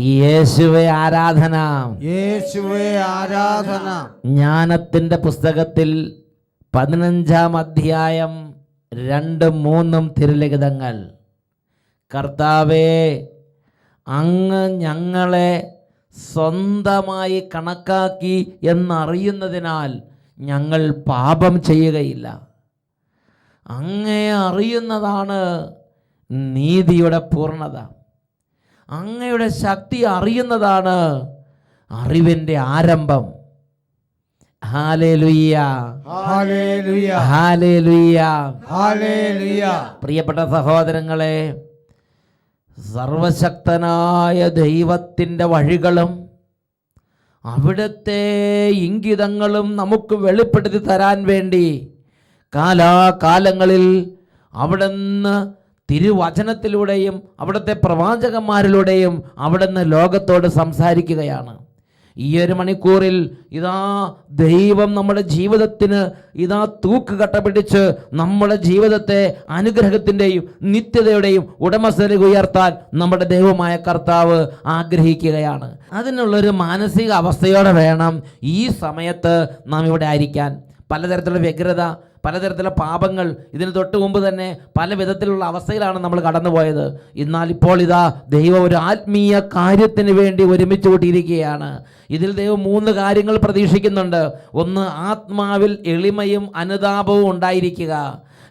യേശുവെ ആരാധന. യേശുവേ ആരാധന. ജ്ഞാനത്തിന്റെ പുസ്തകത്തിൽ പതിനഞ്ചാം അധ്യായം രണ്ടും മൂന്നും തിരുലിഖിതങ്ങൾ. കർത്താവേ അങ്ങ് ഞങ്ങളെ സ്വന്തമായി കണക്കാക്കി എന്നറിയുന്നതിനാൽ ഞങ്ങൾ പാപം ചെയ്യുകയില്ല. അങ്ങയെ അറിയുന്നതാണ് നീതിയുടെ പൂർണത. അങ്ങയുടെ ശക്തി അറിയുന്നതാണ് അറിവിന്റെ ആരംഭം. പ്രിയപ്പെട്ട സഹോദരങ്ങളെ സർവശക്തനായ ദൈവത്തിന്റെ വഴികളും അവിടുത്തെ ഇംഗിതങ്ങളും നമുക്ക് വെളിപ്പെടുത്തി തരാൻ വേണ്ടി കാലാകാലങ്ങളിൽ അവിടുന്ന് തിരുവചനത്തിലൂടെയും അവിടുത്തെ പ്രവാചകന്മാരിലൂടെയും അവിടുന്ന് ലോകത്തോട് സംസാരിക്കുകയാണ്. ഈ ഒരു മണിക്കൂറിൽ ഇതാ ദൈവം നമ്മുടെ ജീവിതത്തിന് ഇതാ തൂക്ക് കട്ട പിടിച്ച് നമ്മുടെ ജീവിതത്തെ അനുഗ്രഹത്തിന്റെയും നിത്യതയുടെയും ഉടമസ്ഥതയിലേക്ക് ഉയർത്താൻ നമ്മുടെ ദൈവമായ കർത്താവ് ആഗ്രഹിക്കുകയാണ്. അതിനുള്ളൊരു മാനസിക അവസ്ഥയോടെ വേണം ഈ സമയത്ത് നാം ഇവിടെ ആയിരിക്കാൻ. പലതരത്തിലുള്ള വ്യഗ്രത പലതരത്തിലുള്ള പാപങ്ങൾ ഇതിന് തൊട്ട് മുമ്പ് തന്നെ പല വിധത്തിലുള്ള അവസ്ഥയിലാണ് നമ്മൾ കടന്നുപോയത്. എന്നാൽ ഇപ്പോൾ ഇതാ ദൈവം ഒരു ആത്മീയ കാര്യത്തിന് വേണ്ടി ഒരുമിച്ച് കൂട്ടിയിരിക്കുകയാണ്. ഇതിൽ ദൈവം മൂന്ന് കാര്യങ്ങൾ പ്രതീക്ഷിക്കുന്നുണ്ട്. ഒന്ന് ആത്മാവിൽ എളിമയും അനുതാപവും ഉണ്ടായിരിക്കുക.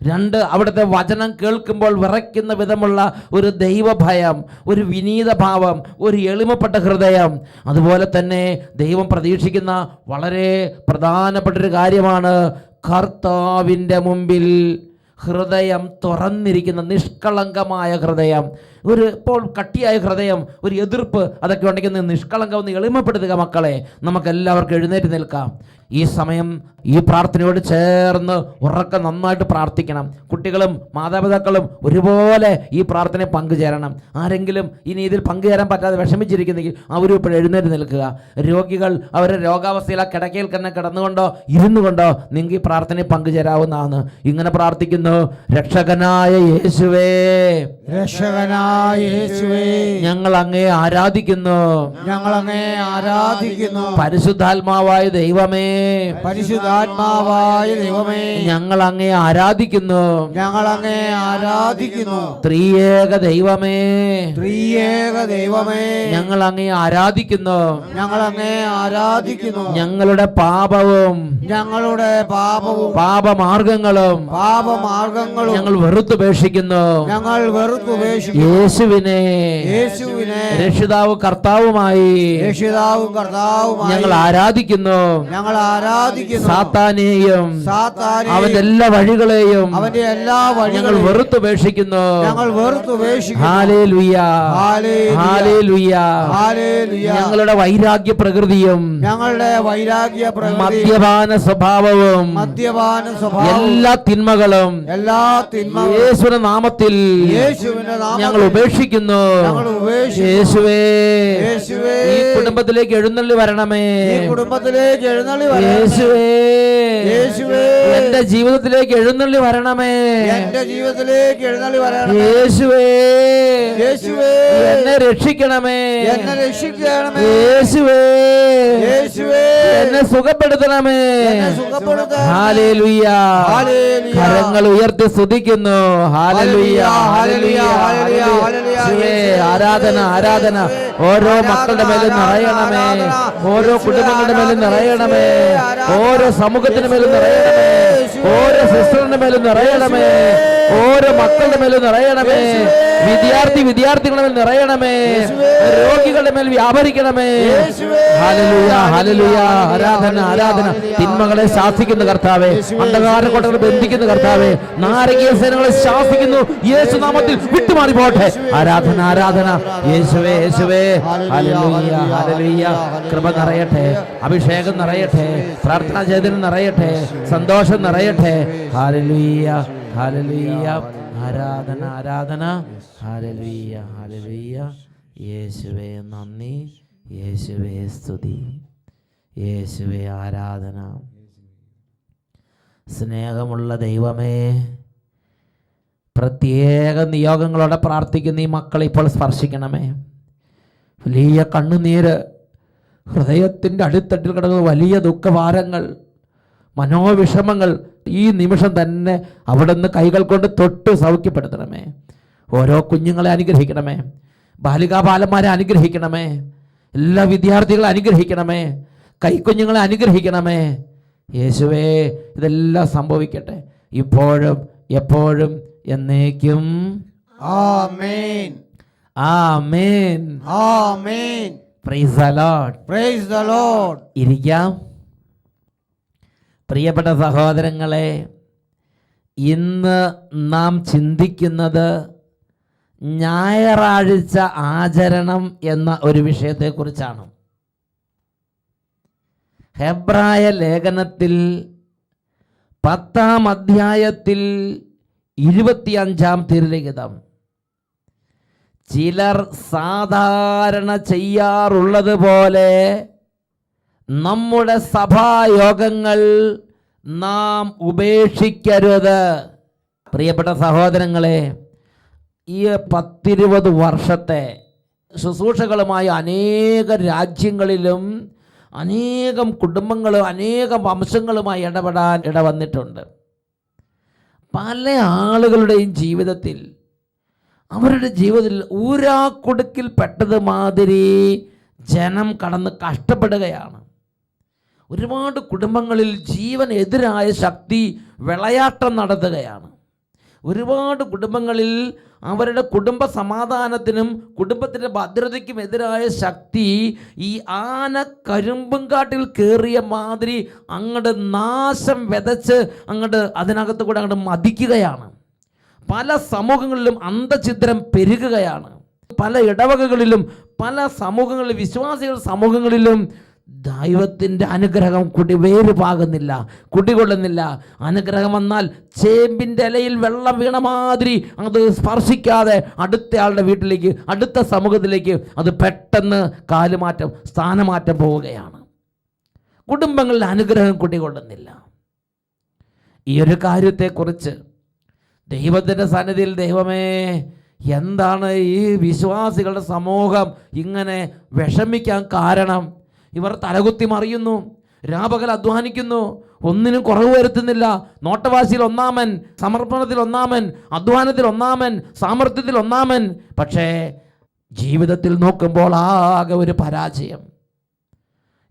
രണ്ട് അവിടുത്തെ വചനം കേൾക്കുമ്പോൾ വിറയ്ക്കുന്ന വിധമുള്ള ഒരു ദൈവഭയം ഒരു വിനീത ഭാവം ഒരു എളിമപ്പെട്ട ഹൃദയം. അതുപോലെ തന്നെ ദൈവം പ്രതീക്ഷിക്കുന്ന വളരെ പ്രധാനപ്പെട്ടൊരു കാര്യമാണ് കർത്താവിന്റെ മുമ്പിൽ ഹൃദയം തുറന്നിരിക്കുന്ന നിഷ്കളങ്കമായ ഹൃദയം. ഒരു ഇപ്പോൾ കട്ടിയായ ഹൃദയം ഒരു എതിർപ്പ് അതൊക്കെ ഉണ്ടെങ്കിൽ നിഷ്കളങ്കം ഒന്ന് എളിമപ്പെടുത്തുക മക്കളെ. നമുക്ക് എല്ലാവർക്കും എഴുന്നേറ്റ് നിൽക്കാം. ഈ സമയം ഈ പ്രാർത്ഥനയോട് ചേർന്ന് ഉറക്കം നന്നായിട്ട് പ്രാർത്ഥിക്കണം. കുട്ടികളും മാതാപിതാക്കളും ഒരുപോലെ ഈ പ്രാർത്ഥനയിൽ പങ്കുചേരണം. ആരെങ്കിലും ഇനി ഇതിൽ പങ്കുചേരാൻ പറ്റാതെ വിഷമിച്ചിരിക്കുന്നെങ്കിൽ അവരും ഇപ്പോൾ എഴുന്നേറ്റ് നിൽക്കുക. രോഗികൾ അവരുടെ രോഗാവസ്ഥയിൽ ആ കിടക്കയിൽ തന്നെ കിടന്നുകൊണ്ടോ ഇരുന്നു കൊണ്ടോ നിങ്ങൾക്ക് ഈ പ്രാർത്ഥനയിൽ പങ്കുചേരാവുന്നതാണ്. ഇങ്ങനെ പ്രാർത്ഥിക്കുന്നു. രക്ഷകനായ യേശുവേ രക്ഷകനായ യേശുവേ ഞങ്ങൾ അങ്ങേ ആരാധിക്കുന്നു. ഞങ്ങൾ അങ്ങേ ആരാധിക്കുന്നു. പരിശുദ്ധാത്മാവായ ദൈവമേ പരിശുദ്ധാത്മാവായ ദൈവമേ ഞങ്ങൾ അങ്ങേ ആരാധിക്കുന്നു. ഞങ്ങൾ അങ്ങേ ആരാധിക്കുന്നു. ത്രിയേക ദൈവമേ ത്രിയേക ദൈവമേ ഞങ്ങൾ അങ്ങേ ആരാധിക്കുന്നു. ഞങ്ങൾ അങ്ങേ ആരാധിക്കുന്നു. ഞങ്ങളുടെ പാപവും ഞങ്ങളുടെ പാപവും പാപമാർഗങ്ങളും പാപമാർഗങ്ങളും ഞങ്ങൾ വെറുത്തുപേക്ഷിക്കുന്നു ഞങ്ങൾ വെറുത്തുപേക്ഷിക്കുന്നു യേശുവിനെ യേശുവിനെ രക്ഷിതാവ് കർത്താവുമായി രക്ഷിതാവും കർത്താവുമായി ഞങ്ങൾ ആരാധിക്കുന്നു. ഞങ്ങൾ ആരാധിക്കുന്നു സാത്താനെയും സാത്താനെ അവന്റെ എല്ലാ വഴികളെയും അവന്റെ എല്ലാ ഞങ്ങൾ വഴികളും വെറുത്തുപേക്ഷിക്കുന്നു ഞങ്ങൾ വെറുത്തുപേക്ഷിക്കുന്നു ഹാലേലുയ. ഞങ്ങളുടെ വൈരാഗ്യ പ്രകൃതിയും ഞങ്ങളുടെ വൈരാഗ്യ മദ്യപാന സ്വഭാവവും മദ്യപാന സ്വഭാവം എല്ലാ തിന്മകളും എല്ലാ തിന്മകളും യേശുവിന്റെ നാമത്തിൽ യേശുവിന്റെ ഞങ്ങൾ ഉപേക്ഷിക്കുന്നു ഞങ്ങൾ. യേശുവേ യേശുവേ. ഈ കുടുംബത്തിലേക്ക് എഴുന്നള്ളി വരണമേ കുടുംബത്തിലേക്ക് എഴുന്നള്ളി. എന്റെ ജീവിതത്തിലേക്ക് എഴുന്നള്ളി വരണമേ. എന്റെ ജീവിതത്തിലേക്ക് എഴുന്നള്ളി വരണമേ യേശുവേ. യേശുവേ. എന്നെ രക്ഷിക്കണമേ. എന്നെ രക്ഷിക്കണമേ. യേശുവേ. യേശുവേ. എന്നെ സുഖപ്പെടുത്തണമേ. ഹാലേലുയ്യ ഹാലേലുയ. കരങ്ങൾ ഉയർത്തി സ്തുതിക്കുന്നു. ഹാലലുയ്യ ഹാലലുയ്യ ആരാധന ആരാധന. ഓരോ മക്കളുടെ മേലും നിറയണമേ. ഓരോ കുടുംബങ്ങളുടെ മേലും നിറയണമേ. ഓരോ സമൂഹത്തിന് മേലും നിറയണമേ. ഓരോ സിസ്റ്ററിന്റെ മേലും നിറയണമേ. ഓരോ മക്കളുടെ മേലും നിറയണമേ. വിദ്യാർത്ഥി വിദ്യാർത്ഥികളുടെ മേൽ നിറയണമേ. രോഗികളുടെ മേൽ വ്യാപരിക്കണമേ. ഹാലലുയ ഹാലലുയ ആരാധന ആരാധന. തിന്മകളെ ശാസിക്കുന്ന കർത്താവെ. അന്ധകാര കൊട്ടകൾ ബന്ധിക്കുന്ന കർത്താവെ. നാരകീയ സേനകളെ ശാസിക്കുന്നു. യേശു നാമത്തിൽ വിട്ടുമാറി പോട്ടെ. ആരാധന ആരാധന. യേശുവേ യേശുവേ. ഹാലലുയ ഹാലലുയ കൃപ നിറയട്ടെ. അഭിഷേകം നിറയട്ടെ. പ്രാർത്ഥനാ ചൈതന്യം നിറയട്ടെ സന്തോഷം നിറയട്ടെ. ഹാലലുയ്യ ഹാലലുയ്യ ആരാധന ആരാധന. ഹാലലുയ്യ ഹാലലുയ്യ യേശുവേ നന്ദി. യേശുവേ സ്തുതി. യേശുവേ ആരാധന. സ്നേഹമുള്ള ദൈവമേ പ്രത്യേക നിയോഗങ്ങളോടെ പ്രാർത്ഥിക്കുന്ന ഈ മക്കളെ ഇപ്പോൾ സ്പർശിക്കണമേ. വലിയ കണ്ണുനീര് ഹൃദയത്തിന്റെ അടിത്തട്ടിൽ കിടക്കുന്ന വലിയ ദുഃഖഭാരങ്ങൾ മനോവിഷമങ്ങൾ ഈ നിമിഷം തന്നെ അവിടെ നിന്ന് കൈകൾ കൊണ്ട് തൊട്ട് സൗഖ്യപ്പെടുത്തണമേ. ഓരോ കുഞ്ഞുങ്ങളെ അനുഗ്രഹിക്കണമേ. ബാലികാ ബാലന്മാരെ അനുഗ്രഹിക്കണമേ. എല്ലാ വിദ്യാർത്ഥികളെ അനുഗ്രഹിക്കണമേ. കൈക്കുഞ്ഞുങ്ങളെ അനുഗ്രഹിക്കണമേ. യേശുവേ ഇതെല്ലാം സംഭവിക്കട്ടെ. ഇപ്പോഴും എപ്പോഴും എന്നേക്കും. ആമേൻ. ആമേൻ. ആമേൻ. ഇരിക്കാം. പ്രിയപ്പെട്ട സഹോദരങ്ങളെ ഇന്ന് നാം ചിന്തിക്കുന്നത് ഞായറാഴ്ച ആചരണം എന്ന ഒരു വിഷയത്തെക്കുറിച്ചാണ്. ഹെബ്രായ ലേഖനത്തിൽ പത്താം അധ്യായത്തിൽ ഇരുപത്തിയഞ്ചാം തിരുലിഖിതം. ചിലർ സാധാരണ ചെയ്യാറുള്ളത് പോലെ നമ്മുടെ സഭായോഗങ്ങൾ നാം ഉപേക്ഷിക്കരുത്. പ്രിയപ്പെട്ട സഹോദരങ്ങളെ ഈ പത്തിരുപത് വർഷത്തെ ശുശ്രൂഷകളുമായി അനേക രാജ്യങ്ങളിലും അനേകം കുടുംബങ്ങളും അനേകം വംശങ്ങളുമായി ഇടപെടാൻ ഇടവന്നിട്ടുണ്ട്. പല ആളുകളുടെയും ജീവിതത്തിൽ അവരുടെ ജീവിതത്തിൽ ഊരാക്കുടുക്കിൽ പെട്ടത് മാതിരി ജനം കടന്ന് കഷ്ടപ്പെടുകയാണ്. ഒരുപാട് കുടുംബങ്ങളിൽ ജീവൻ എതിരായ ശക്തി വിളയാട്ടം നടത്തുകയാണ്. ഒരുപാട് കുടുംബങ്ങളിൽ അവരുടെ കുടുംബ സമാധാനത്തിനും കുടുംബത്തിന്റെ ഭദ്രതയ്ക്കും എതിരായ ശക്തി ഈ ആന കരിമ്പും കാട്ടിൽ കയറിയ മാതിരി അങ്ങോട്ട് നാശം വിതച്ച് അങ്ങോട്ട് അതിനകത്ത് കൂടെ അങ്ങോട്ട് മതിക്കുകയാണ്. പല സമൂഹങ്ങളിലും അന്ധചിദ്രം പെരുകുകയാണ്. പല ഇടവകകളിലും പല സമൂഹങ്ങളിലും വിശ്വാസികൾ സമൂഹങ്ങളിലും ദൈവത്തിന്റെ അനുഗ്രഹം കുടി വേര് പാകുന്നില്ല കുടികൊള്ളുന്നില്ല. അനുഗ്രഹം വന്നാൽ ചേമ്പിന്റെ ഇലയിൽ വെള്ളം വീണ മാതിരി അത് സ്പർശിക്കാതെ അടുത്ത ആളുടെ വീട്ടിലേക്ക് അടുത്ത സമൂഹത്തിലേക്ക് അത് പെട്ടെന്ന് കാലുമാറ്റം സ്ഥാനമാറ്റം പോവുകയാണ്. കുടുംബങ്ങളിൽ അനുഗ്രഹം കുടികൊള്ളുന്നില്ല. ഈ ഒരു കാര്യത്തെക്കുറിച്ച് ദൈവത്തിന്റെ സന്നിധിയിൽ ദൈവമേ എന്താണ് ഈ വിശ്വാസികളുടെ സമൂഹം ഇങ്ങനെ വിഷമിക്കാൻ കാരണം? ഇവർ തലകുത്തി മറിയുന്നു രാപകൽ അധ്വാനിക്കുന്നു ഒന്നിനും കുറവ് വരുത്തുന്നില്ല. നോട്ടവാശിയിൽ ഒന്നാമൻ സമർപ്പണത്തിൽ ഒന്നാമൻ അധ്വാനത്തിൽ ഒന്നാമൻ സാമർഥ്യത്തിൽ ഒന്നാമൻ. പക്ഷേ ജീവിതത്തിൽ നോക്കുമ്പോൾ ആകെ ഒരു പരാജയം.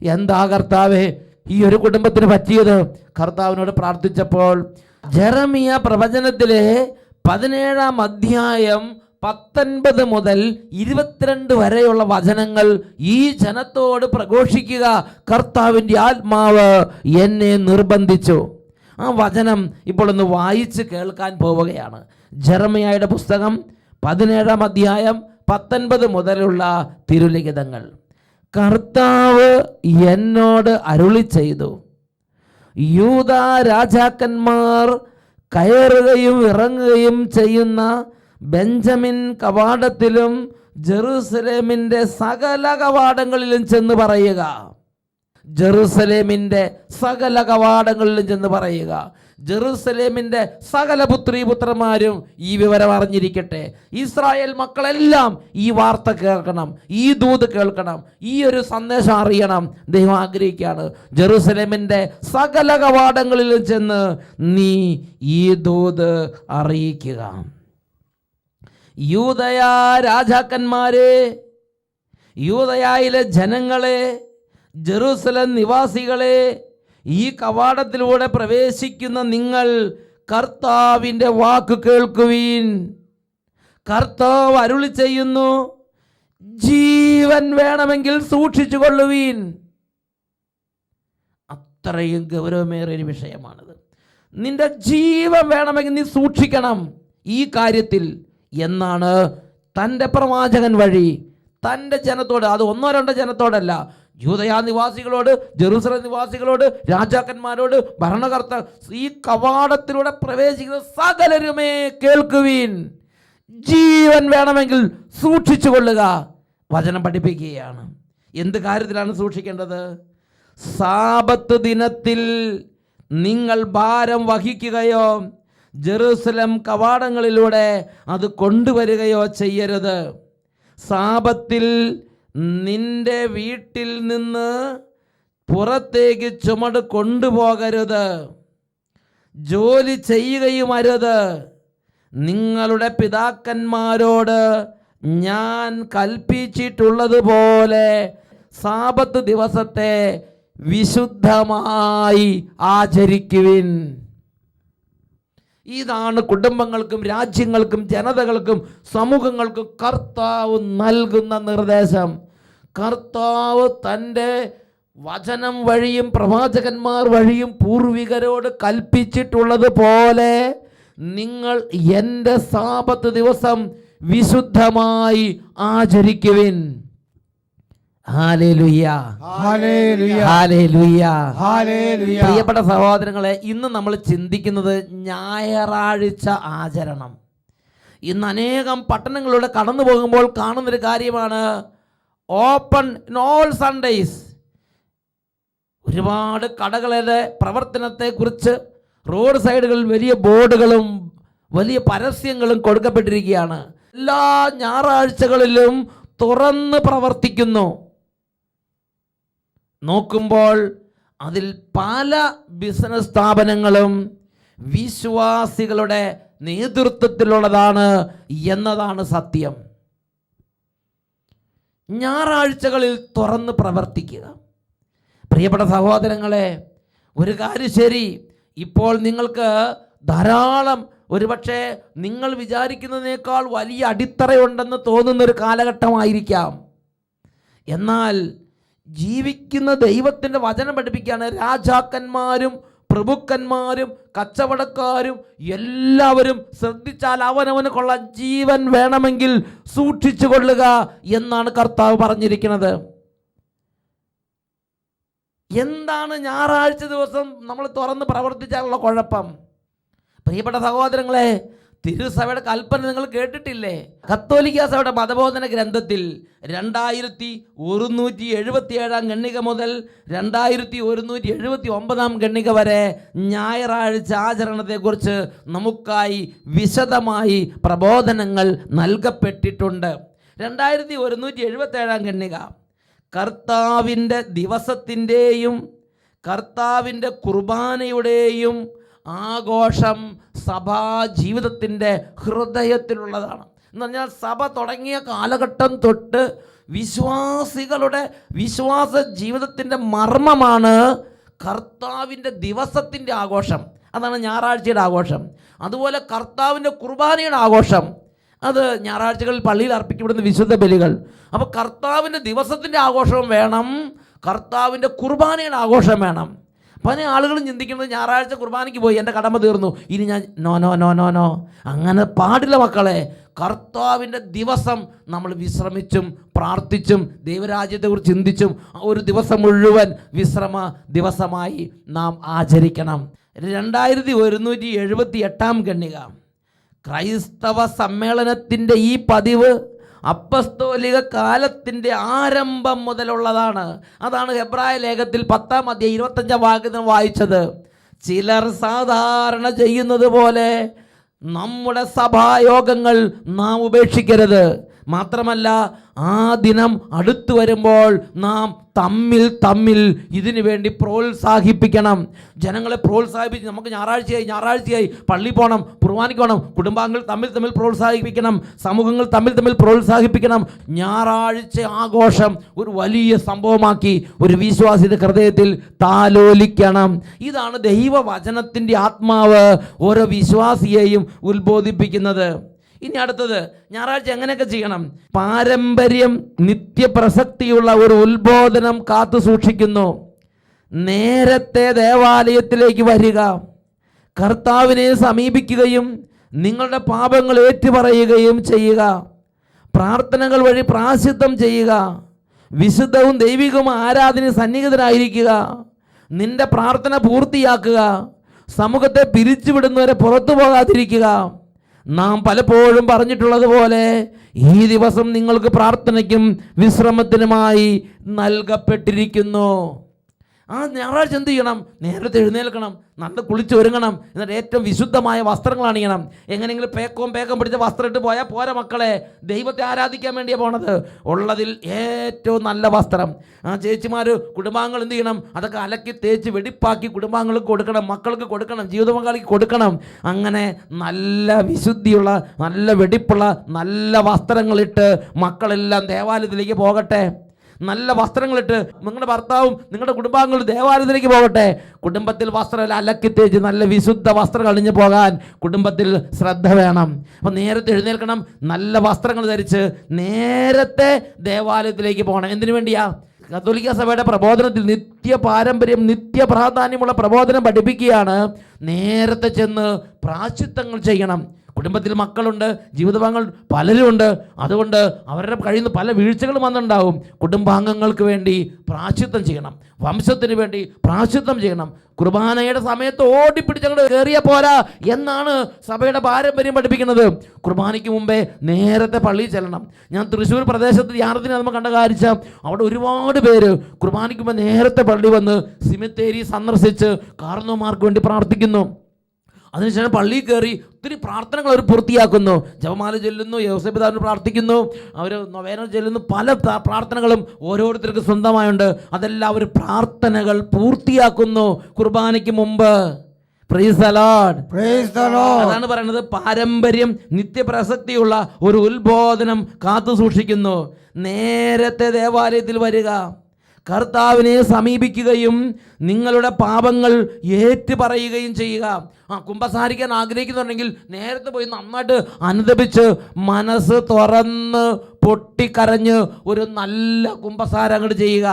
എന്താ കർത്താവേ ഈ ഒരു കുടുംബത്തിന് പറ്റിയത്? കർത്താവിനോട് പ്രാർത്ഥിച്ചപ്പോൾ ജെറമിയ പ്രവചനത്തിലെ പതിനേഴാം അധ്യായം പത്തൊൻപത് മുതൽ ഇരുപത്തിരണ്ട് വരെയുള്ള വചനങ്ങൾ ഈ ജനത്തോട് പ്രഘോഷിക്കുക. കർത്താവിന്റെ ആത്മാവ് എന്നെ നിർബന്ധിച്ചു. ആ വചനം ഇപ്പോൾ ഒന്ന് വായിച്ച് കേൾക്കാൻ പോവുകയാണ്. ജെറമിയായുടെ പുസ്തകം പതിനേഴാം അധ്യായം പത്തൊൻപത് മുതലുള്ള തിരുലിഖിതങ്ങൾ. കർത്താവ് എന്നോട് അരുളി ചെയ്തു. യൂത രാജാക്കന്മാർ കയറുകയും ഇറങ്ങുകയും ചെയ്യുന്ന ബെഞ്ചമിൻ കവാടത്തിലും ജെറുസലേമിന്റെ സകല കവാടങ്ങളിലും ചെന്ന് പറയുക. ജെറുസലേമിന്റെ സകല കവാടങ്ങളിലും ചെന്ന് പറയുക. ജെറുസലേമിന്റെ സകല പുത്രി പുത്രന്മാരും ഈ വിവരം അറിഞ്ഞിരിക്കട്ടെ. ഇസ്രായേൽ മക്കളെല്ലാം ഈ വാർത്ത കേൾക്കണം ഈ ദൂത് കേൾക്കണം ഈ ഒരു സന്ദേശം അറിയണം. ദൈവം ആഗ്രഹിക്കുകയാണ് ജെറുസലേമിന്റെ സകല കവാടങ്ങളിലും ചെന്ന് നീ ഈ ദൂത് അറിയിക്കുക. യൂതയ രാജാക്കന്മാരെ യൂതയായിലെ ജനങ്ങളെ ജെറൂസലം നിവാസികളെ ഈ കവാടത്തിലൂടെ പ്രവേശിക്കുന്ന നിങ്ങൾ കർത്താവിന്റെ വാക്ക് കേൾക്കുവീൻ. കർത്താവ് അരുളി ചെയ്യുന്നു ജീവൻ വേണമെങ്കിൽ സൂക്ഷിച്ചു കൊള്ളുവീൻ. അത്രയും ഗൗരവമേറിയ ഒരു വിഷയമാണിത്. നിന്റെ ജീവൻ വേണമെങ്കിൽ നീ സൂക്ഷിക്കണം ഈ കാര്യത്തിൽ എന്നാണ് തന്റെ പ്രവാചകൻ വഴി. തന്റെ ജനത്തോട് അത് ഒന്നോ രണ്ടോ ജനത്തോടല്ല യൂതയാ നിവാസികളോട് ജെറൂസലം നിവാസികളോട് രാജാക്കന്മാരോട് ഭരണകർത്ത ഈ കവാടത്തിലൂടെ പ്രവേശിക്കുന്ന സകലരുമേ കേൾക്കുവീൻ. ജീവൻ വേണമെങ്കിൽ സൂക്ഷിച്ചു കൊള്ളുക. വചനം പഠിപ്പിക്കുകയാണ്. എന്ത് കാര്യത്തിലാണ് സൂക്ഷിക്കേണ്ടത്? സാപത്ത് ദിനത്തിൽ നിങ്ങൾ ഭാരം വഹിക്കുകയോ ജെറൂസലം കവാടങ്ങളിലൂടെ അത് കൊണ്ടുവരികയോ ചെയ്യരുത്. സാപത്തിൽ നിന്റെ വീട്ടിൽ നിന്ന് പുറത്തേക്ക് ചുമട് കൊണ്ടുപോകരുത്. ജോലി ചെയ്യുകയും അരുത്. നിങ്ങളുടെ പിതാക്കന്മാരോട് ഞാൻ കൽപ്പിച്ചിട്ടുള്ളതുപോലെ സാപത്ത് ദിവസത്തെ വിശുദ്ധമായി ആചരിക്കുവിൻ. ഇതാണ് കുടുംബങ്ങൾക്കും രാജ്യങ്ങൾക്കും ജനതകൾക്കും സമൂഹങ്ങൾക്കും കർത്താവ് നൽകുന്ന നിർദ്ദേശം. കർത്താവ് തന്റെ വചനം വഴിയും പ്രവാചകന്മാർ വഴിയും പൂർവികരോട് കൽപ്പിച്ചിട്ടുള്ളത് പോലെ നിങ്ങൾ എന്റെ സാപത്ത് ദിവസം വിശുദ്ധമായി ആചരിക്കുവിൻ ഹാലേലുയ്യ ഹല്ലേലൂയ ഹാലേലുയ്യ ഹല്ലേലൂയ പ്രിയപ്പെട്ട സഹോദരങ്ങളെ ഇന്ന് നമ്മൾ ചിന്തിക്കുന്നത് ഞായറാഴ്ച ആചരണം. ഇന്ന് അനേകം പട്ടണങ്ങളിലൂടെ കടന്നു പോകുമ്പോൾ കാണുന്നൊരു കാര്യമാണ്. ഓപ്പൺ നോൾ സൺഡേയ്സ് ഒരുപാട് കടകളുടെ പ്രവർത്തനത്തെക്കുറിച്ച് റോഡ് സൈഡുകളിൽ വലിയ ബോർഡുകളും വലിയ പരസ്യങ്ങളും കൊടുക്കപ്പെട്ടിരിക്കുകയാണ്. എല്ലാ ഞായറാഴ്ചകളിലും തുറന്ന് പ്രവർത്തിക്കുന്നു. നോക്കുമ്പോൾ അതിൽ പല ബിസിനസ് സ്ഥാപനങ്ങളും വിശ്വാസികളുടെ നേതൃത്വത്തിലുള്ളതാണ് എന്നതാണ് സത്യം. ഞായറാഴ്ചകളിൽ തുറന്ന് പ്രവർത്തിക്കുക. പ്രിയപ്പെട്ട സഹോദരങ്ങളെ ഒരു കാര്യം ശരി. ഇപ്പോൾ നിങ്ങൾക്ക് ധാരാളം ഒരുപക്ഷെ നിങ്ങൾ വിചാരിക്കുന്നതിനേക്കാൾ വലിയ അടിത്തറയുണ്ടെന്ന് തോന്നുന്ന ഒരു കാലഘട്ടമായിരിക്കാം. എന്നാൽ ജീവിക്കുന്ന ദൈവത്തിന്റെ വചനം പഠിപ്പിക്കുകയാണ്. രാജാക്കന്മാരും പ്രഭുക്കന്മാരും കച്ചവടക്കാരും എല്ലാവരും ശ്രദ്ധിച്ചാൽ അവനവന് ജീവൻ വേണമെങ്കിൽ സൂക്ഷിച്ചു കൊള്ളുക എന്നാണ് കർത്താവ് പറഞ്ഞിരിക്കുന്നത്. എന്താണ് ഞായറാഴ്ച ദിവസം നമ്മൾ തുറന്ന് പ്രവർത്തിച്ചാലുള്ള കുഴപ്പം? പ്രിയപ്പെട്ട സഹോദരങ്ങളെ തിരുസഭയുടെ കൽപ്പന നിങ്ങൾ കേട്ടിട്ടില്ലേ? കത്തോലിക്ക സഭയുടെ മതബോധന ഗ്രന്ഥത്തിൽ രണ്ടായിരത്തി ഒരുന്നൂറ്റി എഴുപത്തി ഏഴാം ഗണ്ണിക മുതൽ രണ്ടായിരത്തി ഒരുന്നൂറ്റി എഴുപത്തി ഒമ്പതാം ഗണ്ണിക വരെ ഞായറാഴ്ച ആചരണത്തെക്കുറിച്ച് നമുക്കായി വിശദമായി പ്രബോധനങ്ങൾ നൽകപ്പെട്ടിട്ടുണ്ട്. രണ്ടായിരത്തി ഒരുന്നൂറ്റി എഴുപത്തി ഏഴാം ഗണ്ണിക കർത്താവിന്റെ ദിവസത്തിന്റെയും കർത്താവിന്റെ കുർബാനയുടെയും ആഘോഷം സഭാ ജീവിതത്തിന്റെ ഹൃദയത്തിലുള്ളതാണ്. എന്ന് പറഞ്ഞാൽ സഭ തുടങ്ങിയ കാലഘട്ടം തൊട്ട് വിശ്വാസികളുടെ വിശ്വാസ ജീവിതത്തിന്റെ മർമ്മമാണ് കർത്താവിന്റെ ദിവസത്തിന്റെ ആഘോഷം. അതാണ് ഞായറാഴ്ചയുടെ ആഘോഷം. അതുപോലെ കർത്താവിന്റെ കുർബാനയുടെ ആഘോഷം. അത് ഞായറാഴ്ചകളിൽ പള്ളിയിൽ അർപ്പിക്കപ്പെടുന്ന വിശുദ്ധ ബലികൾ. അപ്പോൾ കർത്താവിന്റെ ദിവസത്തിന്റെ ആഘോഷവും വേണം. കർത്താവിന്റെ കുർബാനയുടെ ആഘോഷം വേണം. പല ആളുകളും ചിന്തിക്കുന്നത് ഞായറാഴ്ച കുർബാനയ്ക്ക് പോയി എന്റെ കടമ തീർന്നു. ഇനി ഞാൻ no no no no no. അങ്ങനെ പാടില്ല മക്കളെ. കർത്താവിന്റെ ദിവസം നമ്മൾ വിശ്രമിച്ചും പ്രാർത്ഥിച്ചും ദൈവരാജ്യത്തെക്കുറിച്ച് ചിന്തിച്ചും ഒരു ദിവസം മുഴുവൻ വിശ്രമ ദിവസമായി നാം ആചരിക്കണം. രണ്ടായിരത്തി ഒരുന്നൂറ്റി എഴുപത്തി എട്ടാം ക്രൈസ്തവ സമ്മേളനത്തിന്റെ ഈ പതിവ് അപ്പസ്തോലിക കാലത്തിന്റെ ആരംഭം മുതലുള്ളതാണ്. അതാണ് ഹെബ്രായ ലേഖത്തിൽ പത്താം അധ്യായം ഇരുപത്തഞ്ചാം വാക്യത്തിൽ വായിച്ചത്. ചിലർ സാധാരണ ചെയ്യുന്നത് പോലെ നമ്മുടെ സഭായോഗങ്ങൾ നാം ഉപേക്ഷിക്കരുത്. മാത്രമല്ല ആ ദിനം അടുത്തു വരുമ്പോൾ നാം തമ്മിൽ തമ്മിൽ ഇതിനു വേണ്ടി പ്രോത്സാഹിപ്പിക്കണം. ജനങ്ങളെ പ്രോത്സാഹിപ്പിച്ച് നമുക്ക് ഞായറാഴ്ചയായി ഞായറാഴ്ചയായി പള്ളി പോകണം കുർബാനയ്ക്ക് പോകണം കുടുംബാംഗങ്ങൾ തമ്മിൽ തമ്മിൽ പ്രോത്സാഹിപ്പിക്കണം സമൂഹങ്ങൾ തമ്മിൽ തമ്മിൽ പ്രോത്സാഹിപ്പിക്കണം. ഞായറാഴ്ച ആഘോഷം ഒരു വലിയ സംഭവമാക്കി ഒരു വിശ്വാസിയുടെ ഹൃദയത്തിൽ താലോലിക്കണം. ഇതാണ് ദൈവവചനത്തിന്റെ ആത്മാവ് ഓരോ വിശ്വാസിയെയും ഉത്ബോധിപ്പിക്കുന്നത്. ഇനി അടുത്തത് ഞായറാഴ്ച എങ്ങനെയൊക്കെ ചെയ്യണം? പാരമ്പര്യം നിത്യപ്രസക്തിയുള്ള ഒരു ഉത്ബോധനം കാത്തു സൂക്ഷിക്കുന്നു. നേരത്തെ ദേവാലയത്തിലേക്ക് വരിക. കർത്താവിനെ സമീപിക്കുകയും നിങ്ങളുടെ പാപങ്ങൾ ഏറ്റുപറയുകയും ചെയ്യുക. പ്രാർത്ഥനകൾ വഴി പ്രാസിദ്ധം ചെയ്യുക. വിശുദ്ധവും ദൈവികവും ആരാധന സന്നിഹിതരായിരിക്കുക. നിന്റെ പ്രാർത്ഥന പൂർത്തിയാക്കുക. സമൂഹത്തെ പിരിച്ചുവിടുന്നവരെ പുറത്തു പോകാതിരിക്കുക. നാം പലപ്പോഴും പറഞ്ഞിട്ടുള്ളത് പോലെ ഈ ദിവസം നിങ്ങൾക്ക് പ്രാർത്ഥനയ്ക്കും വിശ്രമത്തിനുമായി നൽകപ്പെട്ടിരിക്കുന്നു. ആ ഞായറാഴ്ച എന്ത് ചെയ്യണം? നേരത്തെ എഴുന്നേൽക്കണം. നല്ല കുളിച്ച് ഒരുങ്ങണം. എന്നിട്ട് ഏറ്റവും വിശുദ്ധമായ വസ്ത്രങ്ങൾ അണിയണം. എങ്ങനെയെങ്കിലും പേക്കവും പേക്കം പിടിച്ച വസ്ത്രം ഇട്ട് പോയാൽ പോരാ മക്കളെ. ദൈവത്തെ ആരാധിക്കാൻ വേണ്ടിയാണ് പോണത്? ഉള്ളതിൽ ഏറ്റവും നല്ല വസ്ത്രം. ആ ചേച്ചിമാർ കുടുംബാംഗങ്ങൾ എന്ത് ചെയ്യണം? അതൊക്കെ അലക്കി തേച്ച് വെടിപ്പാക്കി കുടുംബാംഗങ്ങൾക്ക് കൊടുക്കണം. മക്കൾക്ക് കൊടുക്കണം. ജീവിത പങ്കാളിക്ക് കൊടുക്കണം. അങ്ങനെ നല്ല വിശുദ്ധിയുള്ള നല്ല വെടിപ്പുള്ള നല്ല വസ്ത്രങ്ങളിട്ട് മക്കളെല്ലാം ദേവാലയത്തിലേക്ക് പോകട്ടെ. നല്ല വസ്ത്രങ്ങളിട്ട് നിങ്ങളുടെ ഭർത്താവും നിങ്ങളുടെ കുടുംബാംഗങ്ങളും ദേവാലയത്തിലേക്ക് പോകട്ടെ. കുടുംബത്തിൽ വസ്ത്രം അലക്കി തേച്ച് നല്ല വിശുദ്ധ വസ്ത്രം അണിഞ്ഞു പോകാൻ കുടുംബത്തിൽ ശ്രദ്ധ വേണം. അപ്പം നേരത്തെ എഴുന്നേൽക്കണം നല്ല വസ്ത്രങ്ങൾ ധരിച്ച് നേരത്തെ ദേവാലയത്തിലേക്ക് പോകണം. എന്തിനു വേണ്ടിയാ? കത്തോലിക്ക സഭയുടെ പ്രബോധനത്തിൽ നിത്യ പാരമ്പര്യം നിത്യ പ്രാധാന്യമുള്ള പ്രബോധനം പഠിപ്പിക്കുകയാണ്. നേരത്തെ ചെന്ന് പ്രാശിത്വങ്ങൾ ചെയ്യണം. കുടുംബത്തിൽ മക്കളുണ്ട് ജീവിതഭാഗങ്ങൾ പലരുമുണ്ട്. അതുകൊണ്ട് അവരുടെ കഴിയുന്ന പല വീഴ്ചകളും വന്നിട്ടുണ്ടാവും. കുടുംബാംഗങ്ങൾക്ക് വേണ്ടി പ്രാശ്ചിത്തം ചെയ്യണം. വംശത്തിന് വേണ്ടി പ്രാശ്ചിത്തം ചെയ്യണം. കുർബാനയുടെ സമയത്ത് ഓടിപ്പിടിച്ച് അങ്ങോട്ട് കയറിയ പോരാ എന്നാണ് സഭയുടെ പാരമ്പര്യം പഠിപ്പിക്കുന്നത്. കുർബാനയ്ക്ക് മുമ്പേ നേരത്തെ പള്ളിയിൽ ചെല്ലണം. ഞാൻ തൃശ്ശൂർ പ്രദേശത്ത് ധ്യാനത്തിന് നമ്മൾ കണ്ട കാര്യം അവിടെ ഒരുപാട് പേര് കുർബാനയ്ക്ക് മുമ്പ് നേരത്തെ പള്ളി വന്ന് സിമിത്തേരി സന്ദർശിച്ച് കാർന്നോമാർക്ക് വേണ്ടി പ്രാർത്ഥിക്കുന്നു. അതിനുശേഷം പള്ളിയിൽ കയറി ഒത്തിരി പ്രാർത്ഥനകൾ അവർ പൂർത്തിയാക്കുന്നു. ജപമാല ചൊല്ലുന്നു യോസപിതാവിന് പ്രാർത്ഥിക്കുന്നു. അവർ നൊവേന ചൊല്ലുന്നു. പല പ്രാർത്ഥനകളും ഓരോരുത്തർക്കും സ്വന്തമായുണ്ട്. അതെല്ലാം അവർ പ്രാർത്ഥനകൾ പൂർത്തിയാക്കുന്നു കുർബാനയ്ക്ക് മുമ്പ്. അതാണ് പറയുന്നത് പാരമ്പര്യം നിത്യപ്രസക്തിയുള്ള ഒരു ഉത്ബോധനം കാത്തു സൂക്ഷിക്കുന്നു. നേരത്തെ ദേവാലയത്തിൽ വരിക. കർത്താവിനെ സമീപിക്കുകയും നിങ്ങളുടെ പാപങ്ങൾ ഏറ്റു പറയുകയും ചെയ്യുക. ആ കുമ്പസാരിക്കാൻ ആഗ്രഹിക്കുന്നുണ്ടെങ്കിൽ നേരത്തെ പോയി നന്നായിട്ട് അനുദപിച്ച് മനസ്സ് തുറന്ന് പൊട്ടിക്കരഞ്ഞ് ഒരു നല്ല കുമ്പസാരം അങ്ങോട്ട് ചെയ്യുക.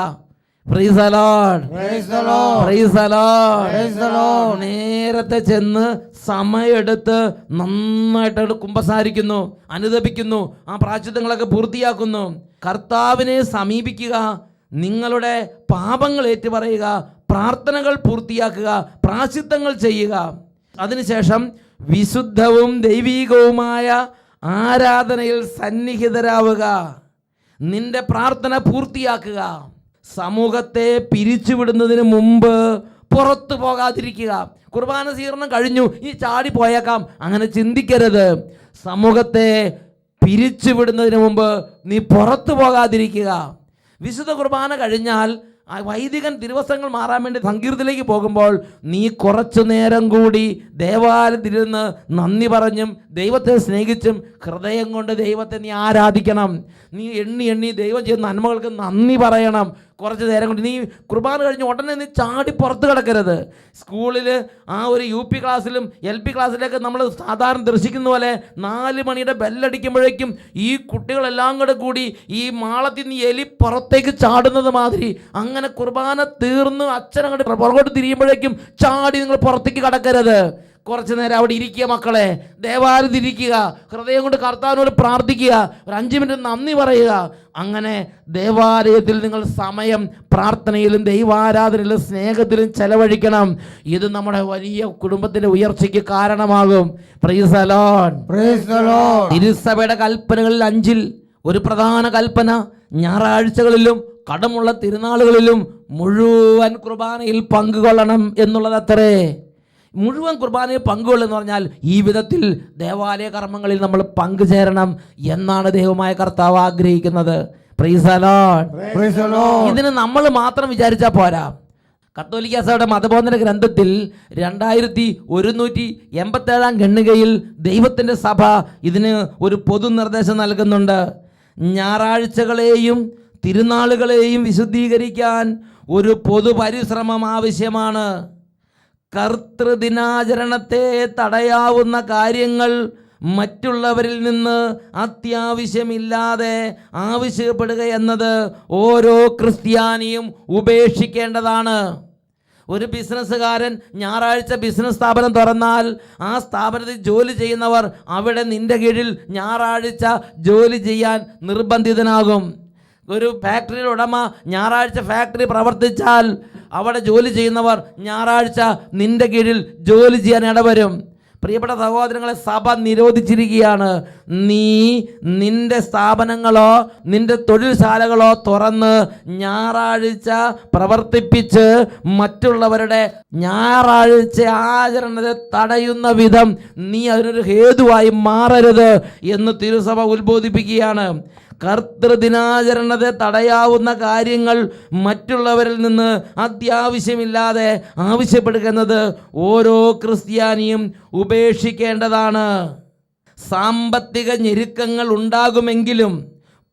നേരത്തെ ചെന്ന് സമയമെടുത്ത് നന്നായിട്ട് കുമ്പസാരിക്കുന്നു അനുദപിക്കുന്നു ആ പ്രാച്ചിത്വങ്ങളൊക്കെ പൂർത്തിയാക്കുന്നു. കർത്താവിനെ സമീപിക്കുക നിങ്ങളുടെ പാപങ്ങൾ ഏറ്റുപറയുക പ്രാർത്ഥനകൾ പൂർത്തിയാക്കുക പ്രാശിത്വങ്ങൾ ചെയ്യുക. അതിനുശേഷം വിശുദ്ധവും ദൈവീകവുമായ ആരാധനയിൽ സന്നിഹിതരാവുക. നിന്റെ പ്രാർത്ഥന പൂർത്തിയാക്കുക. സമൂഹത്തെ പിരിച്ചുവിടുന്നതിന് മുമ്പ് പുറത്തു പോകാതിരിക്കുക. കുർബാന സ്വീകരണം കഴിഞ്ഞു ഈ ചാടി പോയേക്കാം. അങ്ങനെ ചിന്തിക്കരുത്. സമൂഹത്തെ പിരിച്ചുവിടുന്നതിന് മുമ്പ് നീ പുറത്തു പോകാതിരിക്കുക. വിശുദ്ധ കുർബാന കഴിഞ്ഞാൽ വൈദികൻ ദിവസങ്ങൾ മാറാൻ വേണ്ടി സങ്കീർത്തിലേക്ക് പോകുമ്പോൾ നീ കുറച്ചു നേരം കൂടി ദേവാലയത്തിലിരുന്ന് നന്ദി പറഞ്ഞും ദൈവത്തെ സ്നേഹിച്ചും ഹൃദയം കൊണ്ട് ദൈവത്തെ നീ ആരാധിക്കണം. നീ എണ്ണി എണ്ണി ദൈവം ചെയ്യുന്ന നന്മകൾക്ക് നന്ദി പറയണം. കുറച്ച് നേരം കൊണ്ട് നീ കുർബാന കഴിഞ്ഞ് ഉടനെ നീ ചാടി പുറത്ത് കിടക്കരുത്. സ്കൂളിൽ ആ ഒരു യു പി ക്ലാസ്സിലും എൽ പി ക്ലാസ്സിലൊക്കെ നമ്മൾ സാധാരണ ദർശിക്കുന്ന പോലെ നാല് മണിയുടെ ബെല്ലടിക്കുമ്പോഴേക്കും ഈ കുട്ടികളെല്ലാം കൂടെ കൂടി ഈ മാളത്തിൽ നിന്ന് എലി പുറത്തേക്ക് ചാടുന്നത് മാതിരി അങ്ങനെ കുർബാന തീർന്ന് അച്ഛനങ്ങോട്ട് പുറകോട്ട് തിരിയുമ്പോഴേക്കും ചാടി നിങ്ങൾ പുറത്തേക്ക് കടക്കരുത്. കുറച്ച് നേരം അവിടെ ഇരിക്കുക മക്കളെ. ദേവാലയത്തിൽ ഇരിക്കുക. ഹൃദയം കൊണ്ട് കർത്താവിനോട് പ്രാർത്ഥിക്കുക. ഒരു അഞ്ച് മിനിറ്റ് നന്ദി പറയുക. അങ്ങനെ ദേവാലയത്തിൽ നിങ്ങൾ സമയം പ്രാർത്ഥനയിലും ദൈവാരാധനയിലും സ്നേഹത്തിലും ചെലവഴിക്കണം. ഇത് നമ്മുടെ വലിയ കുടുംബത്തിന്റെ ഉയർച്ചയ്ക്ക് കാരണമാകും. തിരുസഭയുടെ കൽപ്പനകളിൽ അഞ്ചിൽ ഒരു പ്രധാന കൽപ്പന. ഞായറാഴ്ചകളിലും കടമുള്ള തിരുനാളുകളിലും മുഴുവൻ കുർബാനയിൽ പങ്കുകൊള്ളണം എന്നുള്ളതത്രേ. മുഴുവൻ കുർബാനയിൽ പങ്കുകൊള്ളുന്ന പറഞ്ഞാൽ ഈ വിധത്തിൽ ദേവാലയ കർമ്മങ്ങളിൽ നമ്മൾ പങ്കുചേരണം എന്നാണ് ദൈവമായ കർത്താവ് ആഗ്രഹിക്കുന്നത്. ഇതിന് നമ്മൾ മാത്രം വിചാരിച്ചാൽ പോരാ. കത്തോലിക്ക സഭയുടെ മതബോധന ഗ്രന്ഥത്തിൽ രണ്ടായിരത്തി ഒരുന്നൂറ്റി എൺപത്തേഴാം ഖണ്ണികയിൽ ദൈവത്തിന്റെ സഭ ഇതിന് ഒരു പൊതു നിർദ്ദേശം നൽകുന്നുണ്ട്. ഞായറാഴ്ചകളെയും തിരുനാളുകളെയും വിശുദ്ധീകരിക്കാൻ ഒരു പൊതു പരിശ്രമം ആവശ്യമാണ്. കർത്തൃദിനാചരണത്തെ തടയാവുന്ന കാര്യങ്ങൾ മറ്റുള്ളവരിൽ നിന്ന് അത്യാവശ്യമില്ലാതെ ആവശ്യപ്പെടുക എന്നത് ഓരോ ക്രിസ്ത്യാനിയും ഉപേക്ഷിക്കേണ്ടതാണ്. ഒരു ബിസിനസ്സുകാരൻ ഞായറാഴ്ച ബിസിനസ് സ്ഥാപനം തുറന്നാൽ ആ സ്ഥാപനത്തിൽ ജോലി ചെയ്യുന്നവർ അവിടെ നിന്റെ കീഴിൽ ഞായറാഴ്ച ജോലി ചെയ്യാൻ നിർബന്ധിതനാകും. ഒരു ഫാക്ടറിയുടെ ഉടമ ഞായറാഴ്ച ഫാക്ടറി പ്രവർത്തിച്ചാൽ അവിടെ ജോലി ചെയ്യുന്നവർ ഞായറാഴ്ച നിന്റെ കീഴിൽ ജോലി ചെയ്യാൻ ഇടവരും. പ്രിയപ്പെട്ട സഹോദരങ്ങളെ സഭ നിരോധിച്ചിരിക്കുകയാണ്. നീ നിന്റെ സ്ഥാപനങ്ങളോ നിന്റെ തൊഴിൽശാലകളോ തുറന്ന് ഞായറാഴ്ച പ്രവർത്തിപ്പിച്ച് മറ്റുള്ളവരുടെ ഞായറാഴ്ച ആചരണത്തെ തടയുന്ന വിധം നീ അതിനൊരു ഹേതുവായി മാറരുത് എന്ന് തിരുസഭ ഉത്ബോധിപ്പിക്കുകയാണ്. കർത്തൃദിനാചരണത്തെ തടയാവുന്ന കാര്യങ്ങൾ മറ്റുള്ളവരിൽ നിന്ന് അത്യാവശ്യമില്ലാതെ ആവശ്യപ്പെടുന്നത് ഓരോ ക്രിസ്ത്യാനിയും ഉപേക്ഷിക്കേണ്ടതാണ്. സാമ്പത്തിക ഞെരുക്കങ്ങൾ ഉണ്ടാകുമെങ്കിലും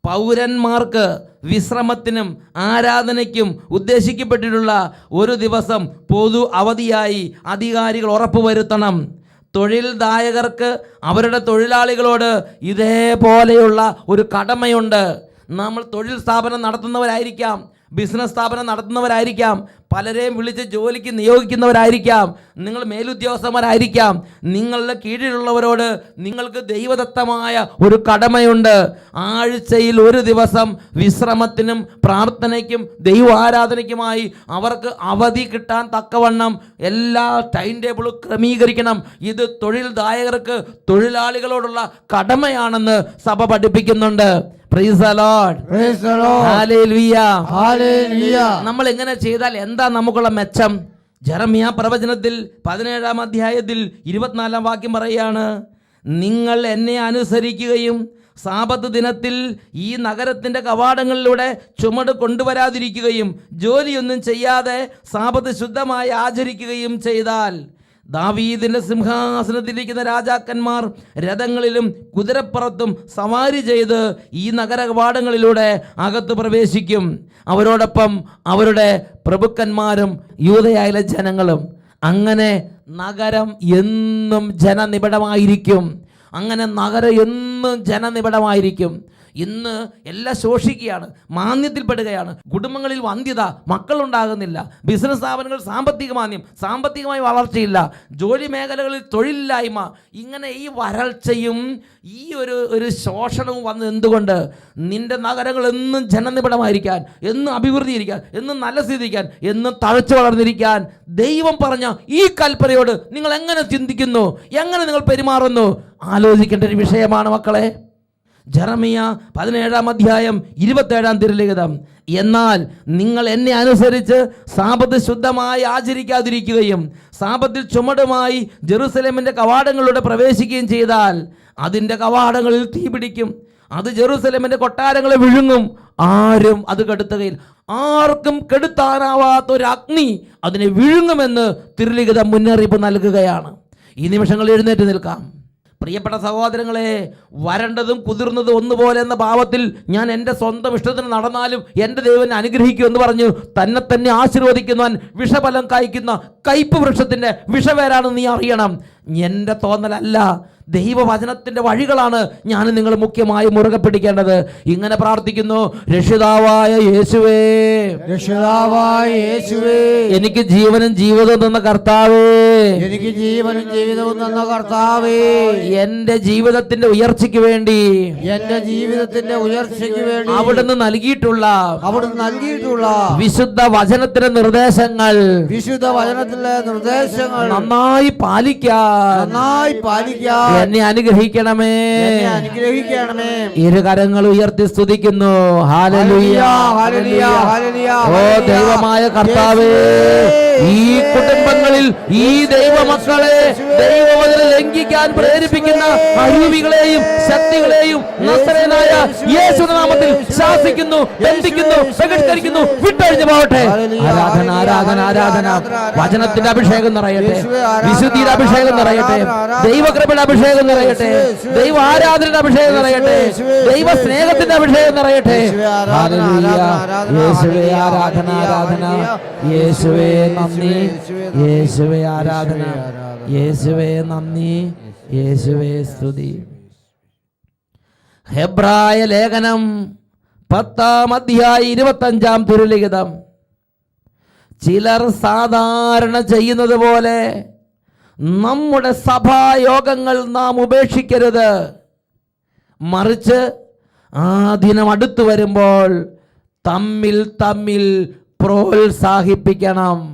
പൗരന്മാർക്ക് വിശ്രമത്തിനും ആരാധനയ്ക്കും ഉദ്ദേശിക്കപ്പെട്ടിട്ടുള്ള ഒരു ദിവസം പൊതു അവധിയായി അധികാരികൾ ഉറപ്പുവരുത്തണം. തൊഴിൽദായകർക്ക് അവരുടെ തൊഴിലാളികളോട് ഇതേപോലെയുള്ള ഒരു കടമയുണ്ട്. നമ്മൾ തൊഴിൽ സ്ഥാപനം നടത്തുന്നവരായിരിക്കാം ബിസിനസ് സ്ഥാപനം നടത്തുന്നവരായിരിക്കാം പലരെയും വിളിച്ച് ജോലിക്ക് നിയോഗിക്കുന്നവരായിരിക്കാം. നിങ്ങൾ മേലുദ്യോഗസ്ഥന്മാരായിരിക്കാം. നിങ്ങളുടെ കീഴിലുള്ളവരോട് നിങ്ങൾക്ക് ദൈവദത്തമായ ഒരു കടമയുണ്ട്. ആഴ്ചയിൽ ഒരു ദിവസം വിശ്രമത്തിനും പ്രാർത്ഥനയ്ക്കും ദൈവാരാധനയ്ക്കുമായി അവർക്ക് അവധി കിട്ടാൻ തക്കവണ്ണം എല്ലാ ടൈം ടേബിളും ക്രമീകരിക്കണം. ഇത് തൊഴിൽദായകർക്ക് തൊഴിലാളികളോടുള്ള കടമയാണെന്ന് സഭ പഠിപ്പിക്കുന്നുണ്ട്. നമ്മൾ എങ്ങനെ ചെയ്താൽ എന്താ നമുക്കുള്ള മെച്ചം? ജറമിയ പ്രവചനത്തിൽ പതിനേഴാം അധ്യായത്തിൽ ഇരുപത്തിനാലാം വാക്യം പറയുകയാണ് നിങ്ങൾ എന്നെ അനുസരിക്കുകയും സാപത്ത് ദിനത്തിൽ ഈ നഗരത്തിന്റെ കവാടങ്ങളിലൂടെ ചുമട് കൊണ്ടുവരാതിരിക്കുകയും ജോലിയൊന്നും ചെയ്യാതെ സാപത്ത് ശുദ്ധമായി ആചരിക്കുകയും ചെയ്താൽ ദാവീദിന്റെ സിംഹാസനത്തിലിരിക്കുന്ന രാജാക്കന്മാർ രഥങ്ങളിലും കുതിരപ്പുറത്തും സവാരി ചെയ്ത് ഈ നഗര കവാടങ്ങളിലൂടെ അകത്ത് പ്രവേശിക്കും. അവരോടൊപ്പം അവരുടെ പ്രഭുക്കന്മാരും യൂതയായാലെ ജനങ്ങളും. അങ്ങനെ നഗരം എന്നും ജനനിബിഡമായിരിക്കും. അങ്ങനെ നഗരം എന്നും ജനനിബിഡമായിരിക്കും. ഇന്ന് എല്ലാം ശോഷിക്കുകയാണ് മാന്യത്തിൽപ്പെടുകയാണ്. കുടുംബങ്ങളിൽ വന്ധ്യത മക്കളുണ്ടാകുന്നില്ല. ബിസിനസ് സ്ഥാപനങ്ങൾ സാമ്പത്തിക മാന്യം സാമ്പത്തികമായി വളർച്ചയില്ല. ജോലി മേഖലകളിൽ തൊഴിലില്ലായ്മ. ഇങ്ങനെ ഈ വരൾച്ചയും ഈ ഒരു ഒരു ശോഷണവും വന്നത് എന്തുകൊണ്ട്? നിന്റെ നഗരങ്ങൾ എന്നും ജനനിബിഡമായിരിക്കാൻ എന്നും അഭിവൃദ്ധിയിരിക്കാൻ എന്നും നല്ല സ്ഥിതിക്കാൻ എന്നും തഴച്ചു വളർന്നിരിക്കാൻ ദൈവം പറഞ്ഞ ഈ കൽപ്പനയോട് നിങ്ങൾ എങ്ങനെ ചിന്തിക്കുന്നു? എങ്ങനെ നിങ്ങൾ പെരുമാറുന്നു? ആലോചിക്കേണ്ട ഒരു വിഷയമാണ് മക്കളെ. ജെറമിയ പതിനേഴാം അധ്യായം ഇരുപത്തേഴാം തിരുലിഖിതം എന്നാൽ നിങ്ങൾ എന്നെ അനുസരിച്ച് സാപത്ത് ശുദ്ധമായി ആചരിക്കാതിരിക്കുകയും സാപത്തിൽ ചുമടുമായി ജെറുസലേമിന്റെ കവാടങ്ങളിലൂടെ പ്രവേശിക്കുകയും ചെയ്താൽ അതിന്റെ കവാടങ്ങളിൽ തീ പിടിക്കും. അത് ജെറുസലേമിന്റെ കൊട്ടാരങ്ങളെ വിഴുങ്ങും. ആരും അത് കെടുത്തുകയില്ല. ആർക്കും കെടുത്താനാവാത്ത ഒരു അഗ്നി അതിനെ വിഴുങ്ങുമെന്ന് തിരുലിഖിതം മുന്നറിയിപ്പ് നൽകുകയാണ്. ഈ നിമിഷങ്ങൾ എഴുന്നേറ്റ് നിൽക്കാം. പ്രിയപ്പെട്ട സഹോദരങ്ങളെ വരണ്ടതും കുതിർന്നതും ഒന്നുപോലെ എന്ന ഭാവത്തിൽ ഞാൻ എന്റെ സ്വന്തം ഇഷ്ടത്തിന് നടന്നാലും എന്റെ ദൈവം അനുഗ്രഹിക്കൂ അനുഗ്രഹിക്കും എന്ന് പറഞ്ഞു തന്നെ തന്നെ ആശീർവദിക്കുന്നവൻ വിഷഫലം കായ്ക്കുന്ന കയ്പ് വൃക്ഷത്തിന്റെ വിഷവേരാണെന്ന് നീ അറിയണം. എന്റെ തോന്നലല്ല ദൈവവചനത്തിന്റെ വഴികളാണ് ഞാൻ നിങ്ങൾ മുഖ്യമായി മുറുകെ പിടിക്കേണ്ടത്. ഇങ്ങനെ പ്രാർത്ഥിക്കുന്നു രക്ഷിതാവായ യേശുവേ. രക്ഷിതാവായ യേശുവേ. എനിക്ക് ജീവനും ജീവിതം തന്ന കർത്താവേ. എനിക്ക് ജീവനും ജീവിതവും തന്ന കർത്താവേ. എന്റെ ജീവിതത്തിന്റെ ഉയർച്ചയ്ക്ക് വേണ്ടി എന്റെ ജീവിതത്തിന്റെ ഉയർച്ചയ്ക്ക് വേണ്ടി അവിടുന്ന് നൽകിയിട്ടുള്ള അവിടുന്ന് നൽകിയിട്ടുള്ള വിശുദ്ധ വചനത്തിന്റെ നിർദ്ദേശങ്ങൾ വിശുദ്ധ വചനത്തിലെ നിർദ്ദേശങ്ങൾ നന്നായി പാലിക്കാൻ നന്നായി പാലിക്കാൻ എന്നെ അനുഗ്രഹിക്കണമേ. അനുഗ്രഹിക്കണമേ. ഇരു കരങ്ങൾ ഉയർത്തി സ്തുതിക്കുന്നു. ഹാലലുയ ഹല്ലേലൂയ, ഹല്ലേലൂയ, ഓ ദൈവമായ കർത്താവേ ഈ കുടുംബങ്ങളിൽ ഈ ദൈവമക്കളെ ദൈവവചനം ലംഘിക്കാൻ പ്രേരിപ്പിക്കുന്ന അരുവികളെയും ശക്തികളെയും നസ്രനായ യേശുനാമത്തിൽ ശാസിക്കുന്നു ബന്ധിക്കുന്നു ബഹിഷ്കരിക്കുന്നു വിട്ടഴിഞ്ഞു പോകട്ടെ. ആരാധന ആരാധന ആരാധന. വചനത്തിന്റെ അഭിഷേകം നിറയട്ടെ. വിശുദ്ധിയുടെ അഭിഷേകം നിറയട്ടെ. ദൈവകൃപയുടെ അഭിഷേകം നിറയട്ടെ. ദൈവ ആരാധനയുടെ അഭിഷേകം നിറയട്ടെ. ദൈവ സ്നേഹത്തിന്റെ അഭിഷേകം നിറയട്ടെ. യേശുവേ ആരാധന ആരാധന യേശുവേ നന്ദി. യേശുവേ ആരാധന. യേശുവേ നന്ദി. യേശുവേ സ്തുതി. ഹെബ്രായ ലേഖനം പത്താം അധ്യായ ഇരുപത്തഞ്ചാം തിരുലിഖിതം. ചിലർ സാധാരണ ചെയ്യുന്നത് പോലെ നമ്മുടെ സഭായോഗങ്ങൾ നാം ഉപേക്ഷിക്കരുത്. മറിച്ച് ആ ദിനം അടുത്തു വരുമ്പോൾ തമ്മിൽ തമ്മിൽ പ്രോത്സാഹിപ്പിക്കണം.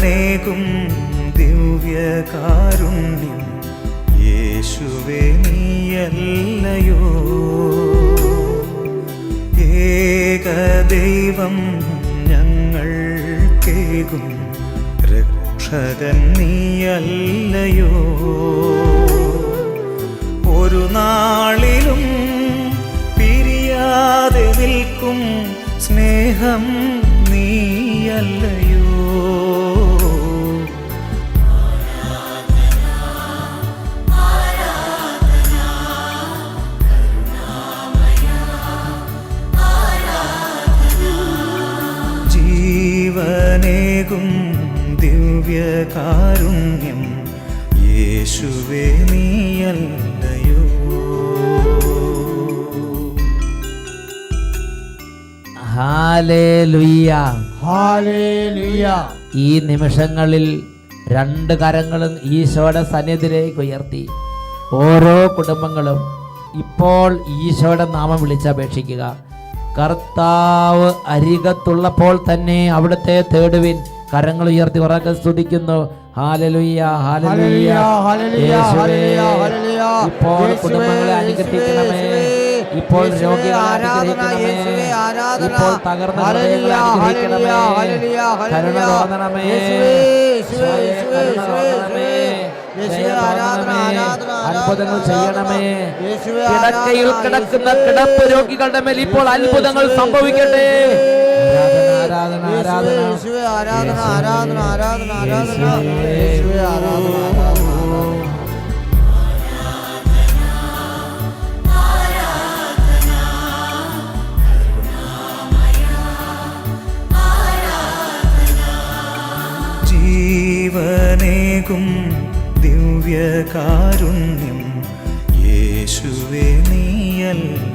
ജീവനേകും ദിവ്യകാരുണ്യം. യേശുവേ നീയല്ലയോ? ഏകദൈവം ഞങ്ങൾ കേകും രക്ഷകൻ നീയല്ലയോ? ഒരു നാളിലും പിരിയാതെ നിൽക്കും സ്നേഹം നീയല്ലയോ? ജീവനേകും ദിവ്യകാരുണ്യം. യേശുവേ നീയല്ലയോ. ഈ നിമിഷങ്ങളിൽ രണ്ട് കരങ്ങളും ഈശോയുടെ സന്നിധിയിലേക്ക് ഉയർത്തി. ഓരോ കുടുംബങ്ങളും ഇപ്പോൾ ഈശോയുടെ നാമം വിളിച്ചപേക്ഷിക്കുക. കർത്താവ് അരികത്തുള്ളപ്പോൾ തന്നെ അവിടുത്തെ തേടുവിൻ. കരങ്ങൾ ഉയർത്തി ഉറക്കെ സ്തുതിക്കുന്നു. ഹാലലുയ്യ ഹാലലുയ്യ. ഇപ്പോൾ കുടുംബങ്ങളെ അനുഗ്രഹിക്കണമേ. ഇപ്പോൾ. ഇപ്പോൾ തകർന്ന കരുണ. തോന്നണമേ അത്ഭുതങ്ങൾ ചെയ്യണമേ. കിടക്കയിൽ കിടക്കുന്ന. കിടപ്പ് രോഗികളുടെ മേൽ ഇപ്പോൾ അത്ഭുതങ്ങൾ സംഭവിക്കട്ടെ. ആരാധന ആരാധന. യേശുവേ, ആരാധന ആരാധന ആരാധന ആരാധന ആരാധന. യേശുവേ. ആരാധന ആരാധന. ജീവനേകും ദിവ്യകാരുണ്യം. യേശുവേ നീയല്ലയോ